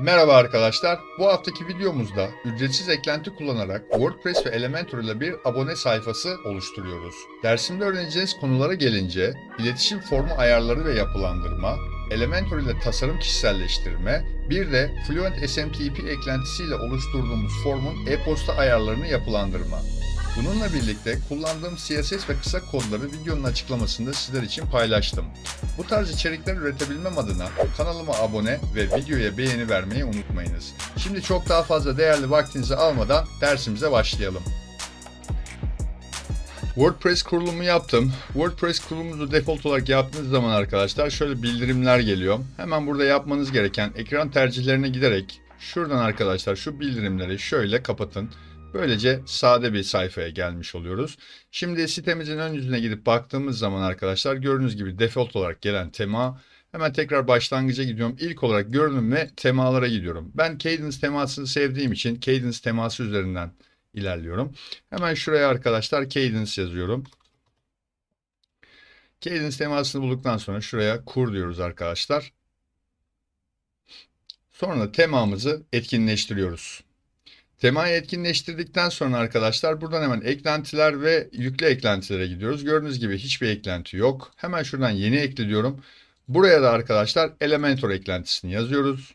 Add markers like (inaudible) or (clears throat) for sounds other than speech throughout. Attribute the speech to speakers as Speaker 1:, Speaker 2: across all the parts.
Speaker 1: Merhaba arkadaşlar. Bu haftaki videomuzda ücretsiz eklenti kullanarak WordPress ve Elementor ile bir abone sayfası oluşturuyoruz. Dersimde öğreneceğiniz konulara gelince iletişim formu ayarları ve yapılandırma, Elementor ile tasarım kişiselleştirme, bir de Fluent SMTP eklentisiyle oluşturduğumuz formun e-posta ayarlarını yapılandırma. Bununla birlikte kullandığım CSS ve kısa kodları videonun açıklamasında sizler için paylaştım. Bu tarz içerikler üretebilmem adına kanalıma abone ve videoya beğeni vermeyi unutmayınız. Şimdi çok daha fazla değerli vaktinizi almadan dersimize başlayalım. WordPress kurulumu yaptım. WordPress kurulumunuzu default olarak yaptığınız zaman arkadaşlar şöyle bildirimler geliyor. Hemen burada yapmanız gereken ekran tercihlerine giderek şuradan arkadaşlar şu bildirimleri şöyle kapatın. Böylece sade bir sayfaya gelmiş oluyoruz. Şimdi sitemizin ön yüzüne gidip baktığımız zaman arkadaşlar gördüğünüz gibi default olarak gelen tema hemen tekrar başlangıca gidiyorum. İlk olarak görünüm ve temalara gidiyorum. Ben Cadence temasını sevdiğim için Cadence teması üzerinden ilerliyorum. Hemen şuraya arkadaşlar Cadence yazıyorum. Cadence temasını bulduktan sonra şuraya kur diyoruz arkadaşlar. Sonra temamızı etkinleştiriyoruz. Temayı etkinleştirdikten sonra arkadaşlar buradan hemen eklentiler ve yüklü eklentilere gidiyoruz. Gördüğünüz gibi hiçbir eklenti yok. Hemen şuradan yeni ekle diyorum. Buraya da arkadaşlar Elementor eklentisini yazıyoruz.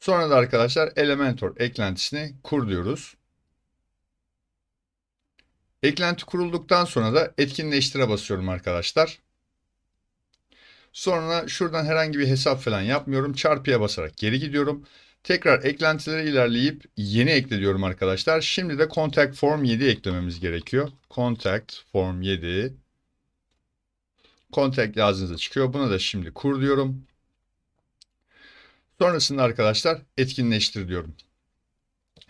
Speaker 1: Sonra da arkadaşlar Elementor eklentisini kur diyoruz. Eklenti kurulduktan sonra da etkinleştire basıyorum arkadaşlar. Sonra şuradan herhangi bir hesap falan yapmıyorum. Çarpıya basarak geri gidiyorum. Tekrar eklentilere ilerleyip yeni ekle diyorum arkadaşlar. Şimdi de Contact Form 7 eklememiz gerekiyor. Contact Form 7 Contact yazdığınızda çıkıyor. Buna da şimdi kur diyorum. Sonrasında arkadaşlar etkinleştir diyorum.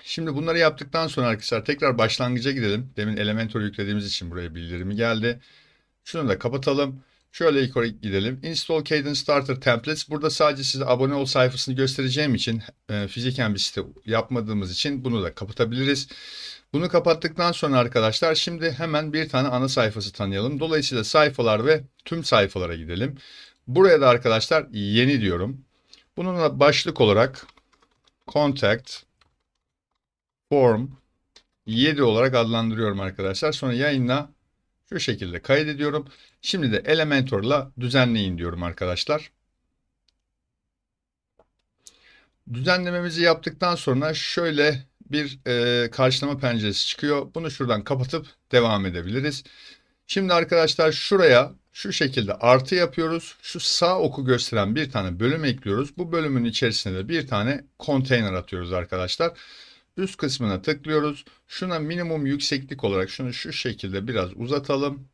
Speaker 1: Şimdi bunları yaptıktan sonra arkadaşlar tekrar başlangıca gidelim. Demin Elementor yüklediğimiz için buraya bildirimi geldi. Şunu da kapatalım. Şöyle yukarı gidelim. Install Cadence Starter Templates. Burada sadece size abone ol sayfasını göstereceğim için e, fiziken bir site yapmadığımız için bunu da kapatabiliriz. Bunu kapattıktan sonra arkadaşlar şimdi hemen bir tane ana sayfası tanıyalım. Dolayısıyla sayfalar ve tüm sayfalara gidelim. Buraya da arkadaşlar yeni diyorum. Bununla başlık olarak Contact Form 7 olarak adlandırıyorum arkadaşlar. Sonra yayınla şu şekilde kaydediyorum. Şimdi de Elementor'la düzenleyin diyorum arkadaşlar. Düzenlememizi yaptıktan sonra şöyle bir e, karşılama penceresi çıkıyor. Bunu şuradan kapatıp devam edebiliriz. Şimdi arkadaşlar şuraya şu şekilde artı yapıyoruz. Şu sağ oku gösteren bir tane bölüm ekliyoruz. Bu bölümün içerisine de bir tane konteyner atıyoruz arkadaşlar. Üst kısmına tıklıyoruz. Şuna minimum yükseklik olarak şunu şu şekilde biraz uzatalım.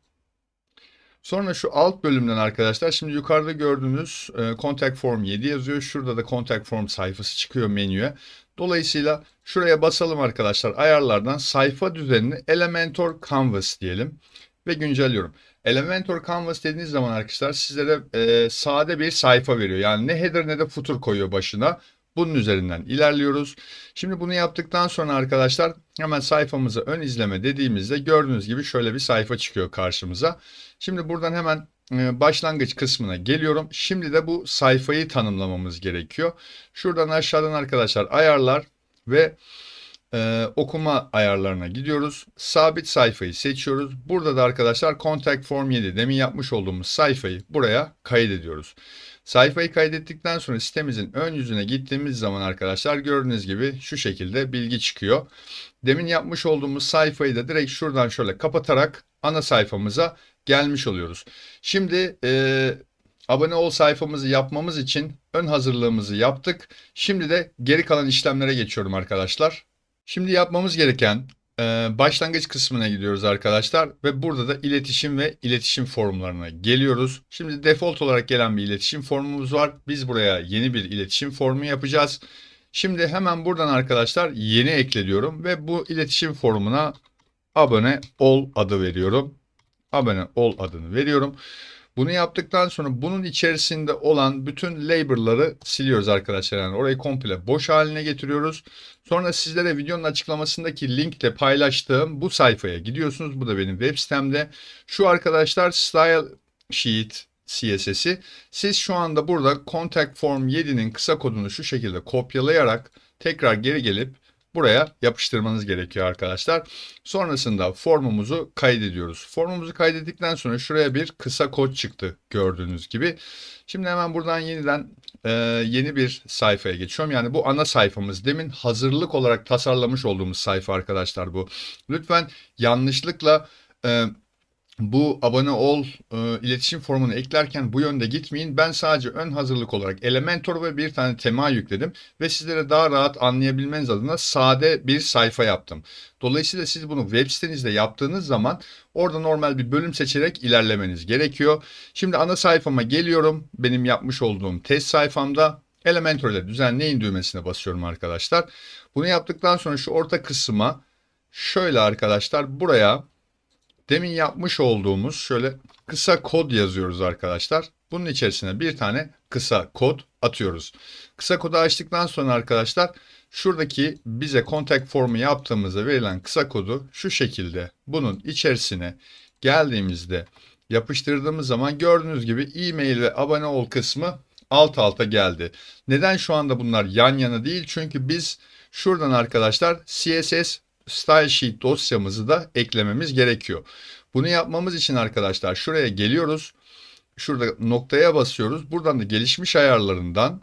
Speaker 1: Sonra şu alt bölümden arkadaşlar şimdi yukarıda gördüğünüz e, Contact Form 7 yazıyor. Şurada da Contact Form sayfası çıkıyor menüye. Dolayısıyla şuraya basalım arkadaşlar. Ayarlardan sayfa düzenini Elementor Canvas diyelim ve güncelliyorum. Elementor Canvas dediğiniz zaman arkadaşlar sizlere e, sade bir sayfa veriyor. Yani ne header ne de footer koyuyor başına. Bunun üzerinden ilerliyoruz. Şimdi bunu yaptıktan sonra arkadaşlar hemen sayfamıza ön izleme dediğimizde gördüğünüz gibi şöyle bir sayfa çıkıyor karşımıza. Şimdi buradan hemen e, başlangıç kısmına geliyorum. Şimdi de bu sayfayı tanımlamamız gerekiyor. Şuradan aşağıdan arkadaşlar ayarlar ve e, okuma ayarlarına gidiyoruz. Sabit sayfayı seçiyoruz. Burada da arkadaşlar Contact Form 7 demin yapmış olduğumuz sayfayı buraya kaydediyoruz. Sayfayı kaydettikten sonra sitemizin ön yüzüne gittiğimiz zaman arkadaşlar gördüğünüz gibi şu şekilde bilgi çıkıyor. Demin yapmış olduğumuz sayfayı da direkt şuradan şöyle kapatarak ana sayfamıza gelmiş oluyoruz. Şimdi e, abone ol sayfamızı yapmamız için ön hazırlığımızı yaptık. Şimdi de geri kalan işlemlere geçiyorum arkadaşlar. Şimdi yapmamız gereken e, başlangıç kısmına gidiyoruz arkadaşlar ve burada da iletişim ve iletişim formlarına geliyoruz. Şimdi default olarak gelen bir iletişim formumuz var. Biz buraya yeni bir iletişim formu yapacağız. Şimdi hemen buradan arkadaşlar yeni ekle diyorum ve bu iletişim formuna abone ol adı veriyorum. Abone ol adını veriyorum. Bunu yaptıktan sonra bunun içerisinde olan bütün label'ları siliyoruz arkadaşlar. Yani orayı komple boş haline getiriyoruz. Sonra sizlere videonun açıklamasındaki linkle paylaştığım bu sayfaya gidiyorsunuz. Bu da benim web sitemde. Şu arkadaşlar style sheet CSS'i. Siz şu anda burada Contact Form 7'nin kısa kodunu şu şekilde kopyalayarak tekrar geri gelip buraya yapıştırmanız gerekiyor arkadaşlar. Sonrasında formumuzu kaydediyoruz. Formumuzu kaydettikten sonra şuraya bir kısa kod çıktı gördüğünüz gibi. Şimdi hemen buradan yeniden e, yeni bir sayfaya geçiyorum. Yani bu ana sayfamız. Demin hazırlık olarak tasarlamış olduğumuz sayfa arkadaşlar bu. Lütfen yanlışlıkla e, bu abone ol e, iletişim formunu eklerken bu yönde gitmeyin. Ben sadece ön hazırlık olarak Elementor ve bir tane tema yükledim ve sizlere daha rahat anlayabilmeniz adına sade bir sayfa yaptım. Dolayısıyla siz bunu web sitenizde yaptığınız zaman orada normal bir bölüm seçerek ilerlemeniz gerekiyor. Şimdi ana sayfama geliyorum. Benim yapmış olduğum test sayfamda Elementor ile düzenleyin düğmesine basıyorum arkadaşlar. Bunu yaptıktan sonra şu orta kısma şöyle arkadaşlar buraya demin yapmış olduğumuz şöyle kısa kod yazıyoruz arkadaşlar. Bunun içerisine bir tane kısa kod atıyoruz. Kısa kodu açtıktan sonra arkadaşlar şuradaki bize contact formu yaptığımızda verilen kısa kodu şu şekilde bunun içerisine geldiğimizde yapıştırdığımız zaman gördüğünüz gibi e-mail ve abone ol kısmı alt alta geldi. Neden şu anda bunlar yan yana değil? Çünkü biz şuradan arkadaşlar CSS style sheet dosyamızı da eklememiz gerekiyor. Bunu yapmamız için arkadaşlar şuraya geliyoruz. Şurada noktaya basıyoruz. Buradan da gelişmiş ayarlarından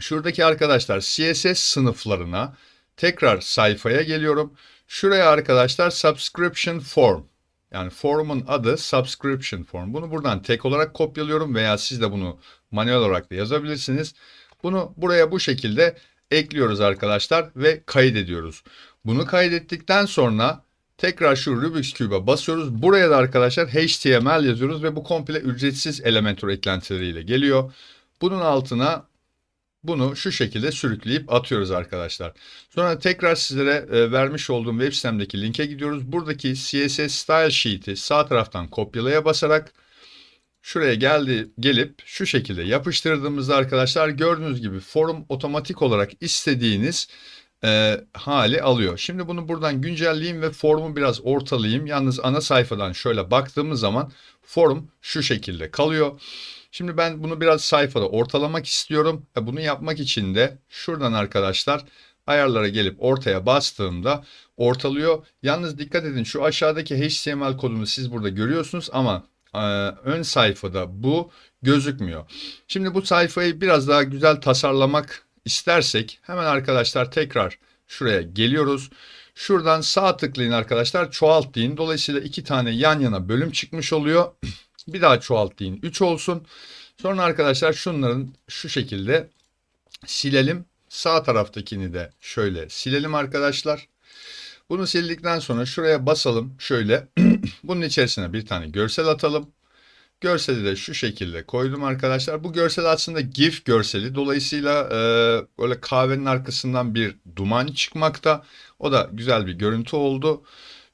Speaker 1: şuradaki arkadaşlar CSS sınıflarına tekrar sayfaya geliyorum. Şuraya arkadaşlar subscription form yani formun adı subscription form. Bunu buradan tek olarak kopyalıyorum veya siz de bunu manuel olarak da yazabilirsiniz. Bunu buraya bu şekilde ekliyoruz arkadaşlar ve kaydediyoruz. Bunu kaydettikten sonra tekrar şu Rubik's Cube'a basıyoruz. Buraya da arkadaşlar HTML yazıyoruz ve bu komple ücretsiz Elementor eklentileriyle geliyor. Bunun altına bunu şu şekilde sürükleyip atıyoruz arkadaşlar. Sonra tekrar sizlere e, vermiş olduğum web sitemdeki linke gidiyoruz. Buradaki CSS Style Sheet'i sağ taraftan kopyalaya basarak şuraya geldi gelip şu şekilde yapıştırdığımızda arkadaşlar gördüğünüz gibi forum otomatik olarak istediğiniz e, hali alıyor. Şimdi bunu buradan güncelleyeyim ve formu biraz ortalayayım. Yalnız ana sayfadan şöyle baktığımız zaman forum şu şekilde kalıyor. Şimdi ben bunu biraz sayfada ortalamak istiyorum. E, bunu yapmak için de şuradan arkadaşlar ayarlara gelip ortaya bastığımda ortalıyor. Yalnız dikkat edin şu aşağıdaki HTML kodunu siz burada görüyorsunuz ama e, ön sayfada bu gözükmüyor. Şimdi bu sayfayı biraz daha güzel tasarlamak istersek hemen arkadaşlar tekrar şuraya geliyoruz. Şuradan sağ tıklayın arkadaşlar çoğalt deyin. Dolayısıyla iki tane yan yana bölüm çıkmış oluyor. (clears throat) Bir daha çoğalt deyin 3 olsun. Sonra arkadaşlar şunların şu şekilde silelim. Sağ taraftakini de şöyle silelim arkadaşlar. Bunu sildikten sonra şuraya basalım şöyle. (clears throat) Bunun içerisine bir tane görsel atalım. Görseli de şu şekilde koydum arkadaşlar. Bu görsel aslında GIF görseli. Dolayısıyla e, böyle kahvenin arkasından bir duman çıkmakta. O da güzel bir görüntü oldu.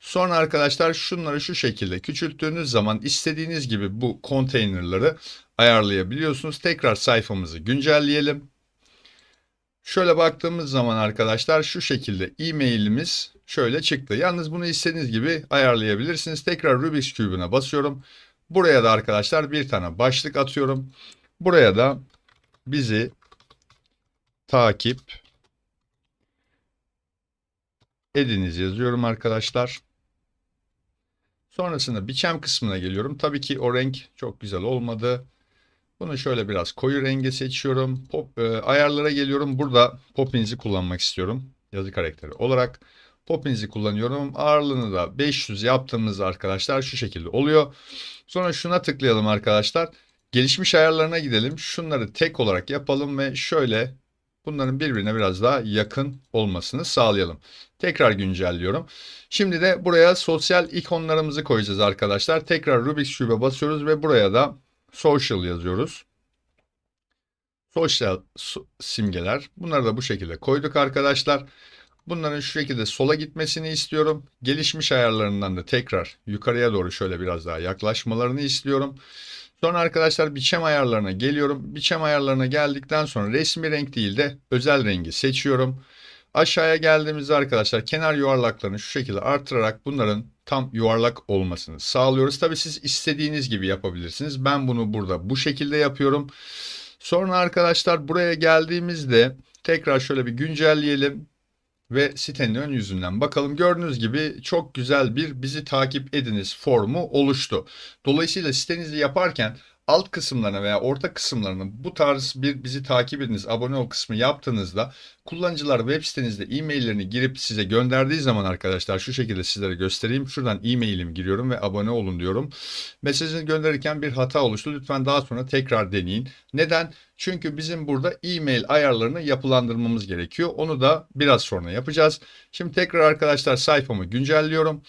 Speaker 1: Sonra arkadaşlar şunları şu şekilde küçülttüğünüz zaman istediğiniz gibi bu konteynerları ayarlayabiliyorsunuz. Tekrar sayfamızı güncelleyelim. Şöyle baktığımız zaman arkadaşlar şu şekilde e-mailimiz şöyle çıktı. Yalnız bunu istediğiniz gibi ayarlayabilirsiniz. Tekrar Rubik's Cube'una basıyorum. Buraya da arkadaşlar bir tane başlık atıyorum. Buraya da bizi takip ediniz yazıyorum arkadaşlar. Sonrasında biçem kısmına geliyorum. Tabii ki o renk çok güzel olmadı. Bunu şöyle biraz koyu renge seçiyorum. Pop, e, ayarlara geliyorum. Burada Poppin's'i kullanmak istiyorum. Yazı karakteri olarak. Poppin's'i kullanıyorum. Ağırlığını da 500 yaptığımızda arkadaşlar şu şekilde oluyor. Sonra şuna tıklayalım arkadaşlar. Gelişmiş ayarlarına gidelim. Şunları tek olarak yapalım ve şöyle bunların birbirine biraz daha yakın olmasını sağlayalım. Tekrar güncelliyorum. Şimdi de buraya sosyal ikonlarımızı koyacağız arkadaşlar. Tekrar Rubik's Cube'e basıyoruz ve buraya da social yazıyoruz. Sosyal simgeler. Bunları da bu şekilde koyduk arkadaşlar. Bunların şu şekilde sola gitmesini istiyorum. Gelişmiş ayarlarından da tekrar yukarıya doğru şöyle biraz daha yaklaşmalarını istiyorum. Sonra arkadaşlar biçem ayarlarına geliyorum. Biçem ayarlarına geldikten sonra resmi renk değil de özel rengi seçiyorum. Aşağıya geldiğimizde arkadaşlar kenar yuvarlaklarını şu şekilde artırarak bunların tam yuvarlak olmasını sağlıyoruz. Tabii siz istediğiniz gibi yapabilirsiniz. Ben bunu burada bu şekilde yapıyorum. Sonra arkadaşlar buraya geldiğimizde tekrar şöyle bir güncelleyelim ve sitenin ön yüzünden bakalım. Gördüğünüz gibi çok güzel bir bizi takip ediniz formu oluştu. Dolayısıyla sitenizi yaparken alt kısımlarına veya orta kısımlarına bu tarz bir bizi takip ediniz, abone ol kısmı yaptığınızda kullanıcılar web sitenizde e-maillerini girip size gönderdiği zaman arkadaşlar şu şekilde sizlere göstereyim. Şuradan e-mailimi giriyorum ve abone olun diyorum. Mesajını gönderirken bir hata oluştu. Lütfen daha sonra tekrar deneyin. Neden? Çünkü bizim burada e-mail ayarlarını yapılandırmamız gerekiyor. Onu da biraz sonra yapacağız. Şimdi tekrar arkadaşlar sayfamı güncelliyorum.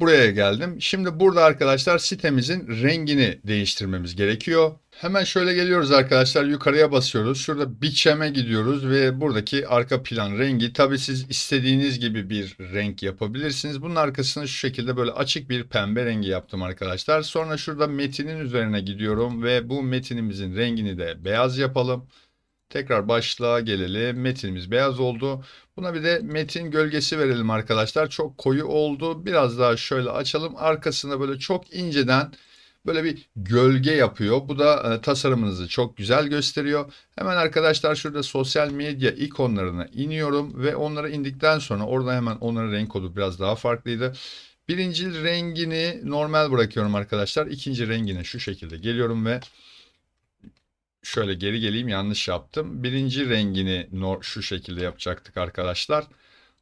Speaker 1: Buraya geldim. Şimdi burada arkadaşlar sitemizin rengini değiştirmemiz gerekiyor. Hemen şöyle geliyoruz arkadaşlar yukarıya basıyoruz. Şurada biçeme gidiyoruz ve buradaki arka plan rengi tabi siz istediğiniz gibi bir renk yapabilirsiniz. Bunun arkasını şu şekilde böyle açık bir pembe rengi yaptım arkadaşlar. Sonra şurada metinin üzerine gidiyorum ve bu metinimizin rengini de beyaz yapalım. Tekrar başlığa gelelim. Metinimiz beyaz oldu. Buna bir de metin gölgesi verelim arkadaşlar. Çok koyu oldu. Biraz daha şöyle açalım. Arkasına böyle çok inceden böyle bir gölge yapıyor. Bu da e, tasarımınızı çok güzel gösteriyor. Hemen arkadaşlar şurada sosyal medya ikonlarına iniyorum ve onlara indikten sonra orada hemen onların renk kodu biraz daha farklıydı. Birinci rengini normal bırakıyorum arkadaşlar. İkinci rengine şu şekilde geliyorum ve şöyle geri geleyim yanlış yaptım. Birinci rengini şu şekilde yapacaktık arkadaşlar.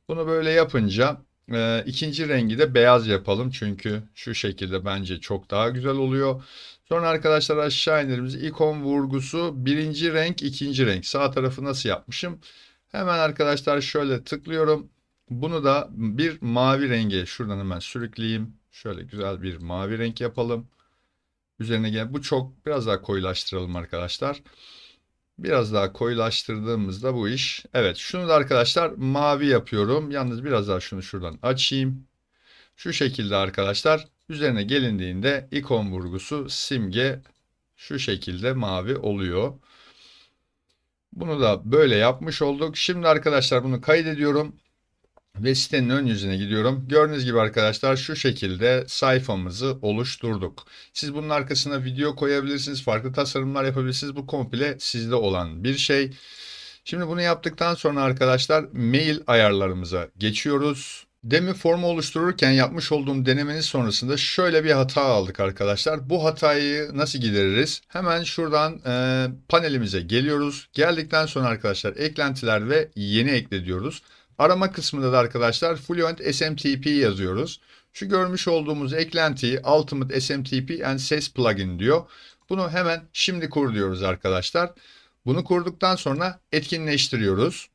Speaker 1: Bunu böyle yapınca e, ikinci rengi de beyaz yapalım. Çünkü şu şekilde bence çok daha güzel oluyor. Sonra arkadaşlar aşağı indirimiz ikon vurgusu birinci renk ikinci renk. Sağ tarafı nasıl yapmışım? Hemen arkadaşlar şöyle tıklıyorum. Bunu da bir mavi renge şuradan hemen sürükleyeyim. Şöyle güzel bir mavi renk yapalım. Üzerine gel. Bu çok biraz daha koyulaştıralım arkadaşlar. Biraz daha koyulaştırdığımızda bu iş. Evet şunu da arkadaşlar mavi yapıyorum. Yalnız biraz daha şunu şuradan açayım. Şu şekilde arkadaşlar üzerine gelindiğinde ikon vurgusu simge şu şekilde mavi oluyor. Bunu da böyle yapmış olduk. Şimdi arkadaşlar bunu kaydediyorum ve sitenin ön yüzüne gidiyorum. Gördüğünüz gibi arkadaşlar şu şekilde sayfamızı oluşturduk. Siz bunun arkasına video koyabilirsiniz, farklı tasarımlar yapabilirsiniz. Bu komple sizde olan bir şey. Şimdi bunu yaptıktan sonra arkadaşlar mail ayarlarımıza geçiyoruz. Demin formu oluştururken yapmış olduğum denemenin sonrasında şöyle bir hata aldık arkadaşlar. Bu hatayı nasıl gideririz? Hemen şuradan e, panelimize geliyoruz. Geldikten sonra arkadaşlar eklentiler ve yeni ekle diyoruz. Arama kısmında da arkadaşlar Fluent SMTP yazıyoruz. Şu görmüş olduğumuz eklentiyi Ultimate SMTP and SES plugin diyor. Bunu hemen şimdi kur diyoruz arkadaşlar. Bunu kurduktan sonra etkinleştiriyoruz.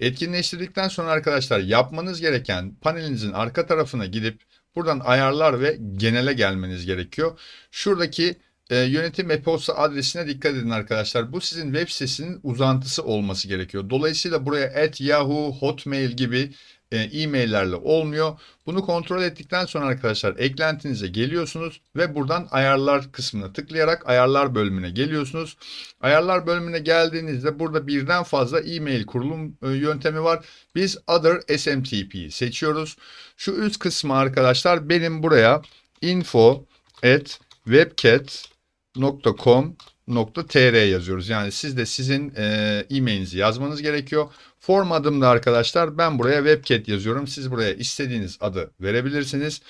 Speaker 1: Etkinleştirdikten sonra arkadaşlar yapmanız gereken panelinizin arka tarafına gidip buradan ayarlar ve genele gelmeniz gerekiyor. Şuradaki e, yönetim e-posta adresine dikkat edin arkadaşlar. Bu sizin web sitesinin uzantısı olması gerekiyor. Dolayısıyla buraya at Yahoo, Hotmail gibi e, e-maillerle olmuyor. Bunu kontrol ettikten sonra arkadaşlar eklentinize geliyorsunuz ve buradan ayarlar kısmına tıklayarak ayarlar bölümüne geliyorsunuz. Ayarlar bölümüne geldiğinizde burada birden fazla e-mail kurulum e, yöntemi var. Biz Other SMTP'yi seçiyoruz. Şu üst kısmı arkadaşlar benim buraya info at webcat .com.tr yazıyoruz. Yani siz de sizin e, e-mailinizi yazmanız gerekiyor. Form adımda arkadaşlar ben buraya webcat yazıyorum. Siz buraya istediğiniz adı verebilirsiniz.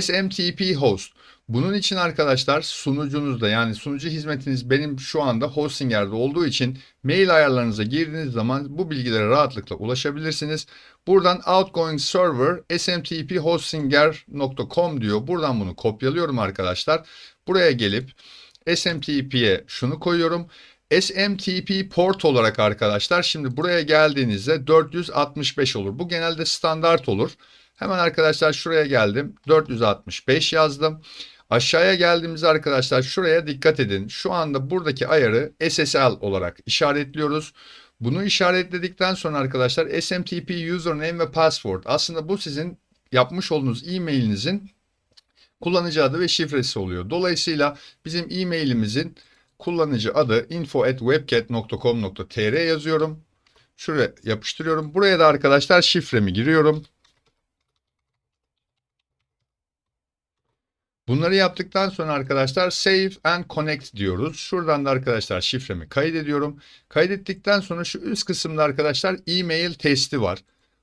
Speaker 1: SMTP host. Bunun için arkadaşlar sunucunuzda yani sunucu hizmetiniz benim şu anda Hostinger'de olduğu için mail ayarlarınıza girdiğiniz zaman bu bilgilere rahatlıkla ulaşabilirsiniz. Buradan outgoing server smtphostinger.com diyor. Buradan bunu kopyalıyorum arkadaşlar. Buraya gelip SMTP'ye şunu koyuyorum. SMTP port olarak arkadaşlar şimdi buraya geldiğinizde 465 olur. Bu genelde standart olur. Hemen arkadaşlar şuraya geldim. 465 yazdım. Aşağıya geldiğimizde arkadaşlar şuraya dikkat edin. Şu anda buradaki ayarı SSL olarak işaretliyoruz. Bunu işaretledikten sonra arkadaşlar SMTP username ve password. Aslında bu sizin yapmış olduğunuz e-mailinizin kullanıcı adı ve şifresi oluyor. Dolayısıyla bizim e-mailimizin kullanıcı adı info@webcat.com.tr yazıyorum. Şuraya yapıştırıyorum. Buraya da arkadaşlar şifremi giriyorum. Bunları yaptıktan sonra arkadaşlar save and connect diyoruz. Şuradan da arkadaşlar şifremi kaydediyorum. Kaydettikten sonra şu üst kısımda arkadaşlar e-mail testi var.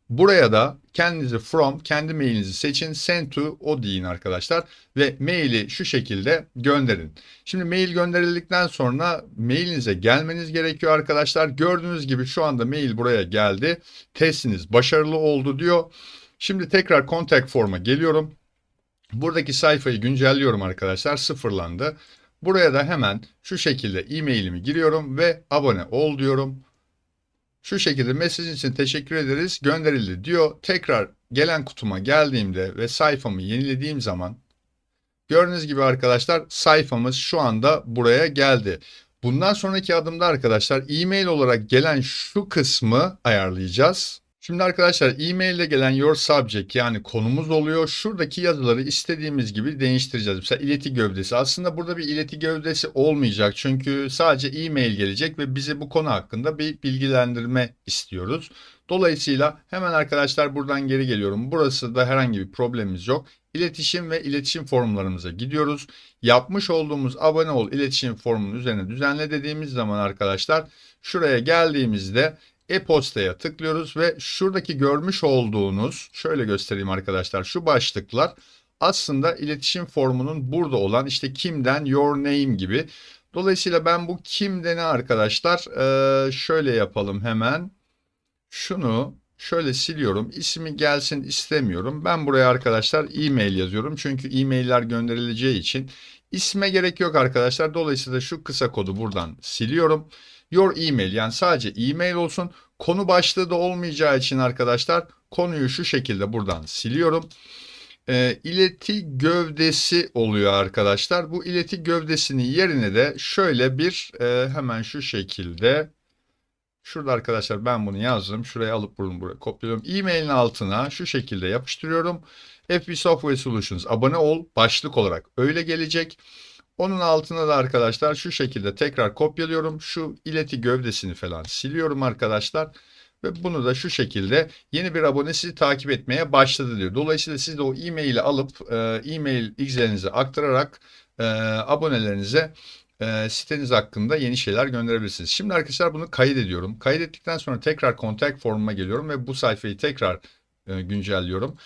Speaker 1: Buraya da kendinizi from, kendi mailinizi seçin, send to o deyin arkadaşlar ve maili şu şekilde gönderin. Şimdi mail gönderildikten sonra mailinize gelmeniz gerekiyor arkadaşlar. Gördüğünüz gibi şu anda mail buraya geldi. Testiniz başarılı oldu diyor. Şimdi tekrar contact form'a geliyorum. Buradaki sayfayı güncelliyorum arkadaşlar. Sıfırlandı. Buraya da hemen şu şekilde e-mailimi giriyorum ve abone ol diyorum. Şu şekilde mesajın için teşekkür ederiz gönderildi diyor. Tekrar gelen kutuma geldiğimde ve sayfamı yenilediğim zaman gördüğünüz gibi arkadaşlar sayfamız şu anda buraya geldi. Bundan sonraki adımda arkadaşlar e-mail olarak gelen şu kısmı ayarlayacağız. Şimdi arkadaşlar e-mailde gelen your subject yani konumuz oluyor. Şuradaki yazıları istediğimiz gibi değiştireceğiz. Mesela ileti gövdesi. Aslında burada bir ileti gövdesi olmayacak. Çünkü sadece e-mail gelecek ve bize bu konu hakkında bir bilgilendirme istiyoruz. Dolayısıyla hemen arkadaşlar buradan geri geliyorum. Burası da herhangi bir problemimiz yok. İletişim ve iletişim formlarımıza gidiyoruz. Yapmış olduğumuz abone ol iletişim formunun üzerine düzenle dediğimiz zaman arkadaşlar şuraya geldiğimizde e-postaya tıklıyoruz ve şuradaki görmüş olduğunuz şöyle göstereyim arkadaşlar şu başlıklar aslında iletişim formunun burada olan işte kimden your name gibi. Dolayısıyla ben bu kimdeni arkadaşlar şöyle yapalım hemen. Şunu şöyle siliyorum. İsmi gelsin istemiyorum. Ben buraya arkadaşlar e-mail yazıyorum. Çünkü e-mailler gönderileceği için isme gerek yok arkadaşlar. Dolayısıyla şu kısa kodu buradan siliyorum. Your email yani sadece e-mail olsun. Konu başlığı da olmayacağı için arkadaşlar konuyu şu şekilde buradan siliyorum. E, ileti gövdesi oluyor arkadaşlar. Bu ileti gövdesinin yerine de şöyle bir e, hemen şu şekilde şurada arkadaşlar ben bunu yazdım. Şuraya alıp bunu buraya kopyalıyorum. E-mailin altına şu şekilde yapıştırıyorum. FB Software Solutions abone ol başlık olarak öyle gelecek. Onun altına da arkadaşlar şu şekilde tekrar kopyalıyorum. Şu ileti gövdesini falan siliyorum arkadaşlar. Ve bunu da şu şekilde yeni bir abone sizi takip etmeye başladı diyor. Dolayısıyla siz de o e-maili alıp e, e-mail ilgilerinizi aktararak e, abonelerinize e, siteniz hakkında yeni şeyler gönderebilirsiniz. Şimdi arkadaşlar bunu kaydediyorum. Kaydettikten sonra tekrar contact formuma geliyorum ve bu sayfayı tekrar e, güncelliyorum.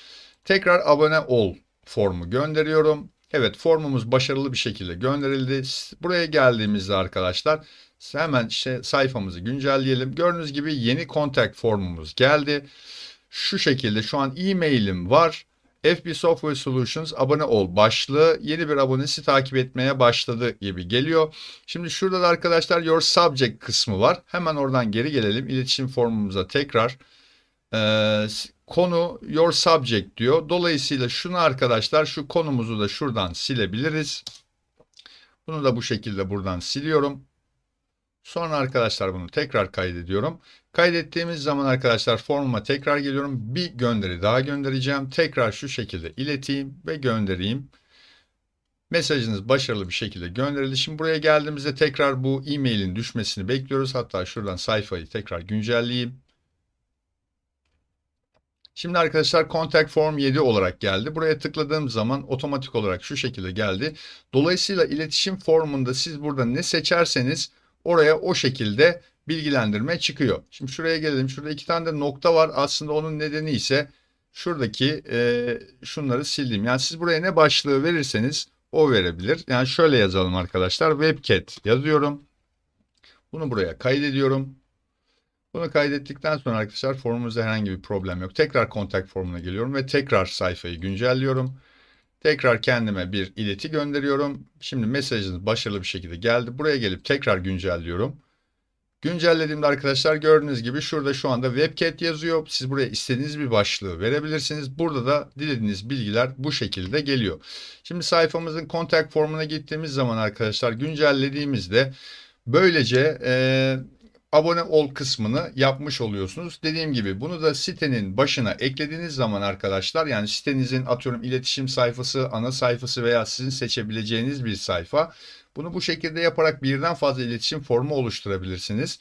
Speaker 1: Tekrar abone ol formu gönderiyorum. Evet formumuz başarılı bir şekilde gönderildi. Buraya geldiğimizde arkadaşlar hemen işte sayfamızı güncelleyelim. Gördüğünüz gibi yeni contact formumuz geldi. Şu şekilde şu an e-mailim var. FB Software Solutions abone ol başlığı yeni bir abonesi takip etmeye başladı gibi geliyor. Şimdi şurada da arkadaşlar Your Subject kısmı var. Hemen oradan geri gelelim. İletişim formumuza tekrar. Ee, konu Your Subject diyor. Dolayısıyla şunu arkadaşlar şu konumuzu da şuradan silebiliriz. Bunu da bu şekilde buradan siliyorum. Sonra arkadaşlar bunu tekrar kaydediyorum. Kaydettiğimiz zaman arkadaşlar formuma tekrar geliyorum. Bir gönderi daha göndereceğim. Tekrar şu şekilde ileteyim ve göndereyim. Mesajınız başarılı bir şekilde gönderildi. Şimdi buraya geldiğimizde tekrar bu e-mailin düşmesini bekliyoruz. Hatta şuradan sayfayı tekrar güncelleyeyim. Şimdi arkadaşlar Contact Form 7 olarak geldi. Buraya tıkladığım zaman otomatik olarak şu şekilde geldi. Dolayısıyla iletişim formunda siz burada ne seçerseniz oraya o şekilde bilgilendirme çıkıyor. Şimdi şuraya gelelim. Şurada iki tane de nokta var. Aslında onun nedeni ise şuradaki e, şunları sildim. Yani siz buraya ne başlığı verirseniz o verebilir. Yani şöyle yazalım arkadaşlar. WebCat yazıyorum. Bunu buraya kaydediyorum. Bunu kaydettikten sonra arkadaşlar formumuzda herhangi bir problem yok. Tekrar kontak formuna geliyorum ve tekrar sayfayı güncelliyorum. Tekrar kendime bir ileti gönderiyorum. Şimdi mesajınız başarılı bir şekilde geldi. Buraya gelip tekrar güncelliyorum. Güncellediğimde arkadaşlar gördüğünüz gibi şurada şu anda WebCat yazıyor. Siz buraya istediğiniz bir başlığı verebilirsiniz. Burada da dilediğiniz bilgiler bu şekilde geliyor. Şimdi sayfamızın kontak formuna gittiğimiz zaman arkadaşlar güncellediğimizde böylece e, abone ol kısmını yapmış oluyorsunuz. Dediğim gibi bunu da sitenin başına eklediğiniz zaman arkadaşlar yani sitenizin atıyorum iletişim sayfası, ana sayfası veya sizin seçebileceğiniz bir sayfa. Bunu bu şekilde yaparak birden fazla iletişim formu oluşturabilirsiniz.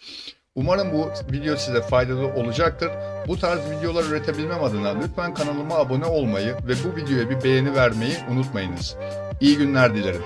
Speaker 1: Umarım bu video size faydalı olacaktır. Bu tarz videolar üretebilmem adına lütfen kanalıma abone olmayı ve bu videoya bir beğeni vermeyi unutmayınız. İyi günler dilerim.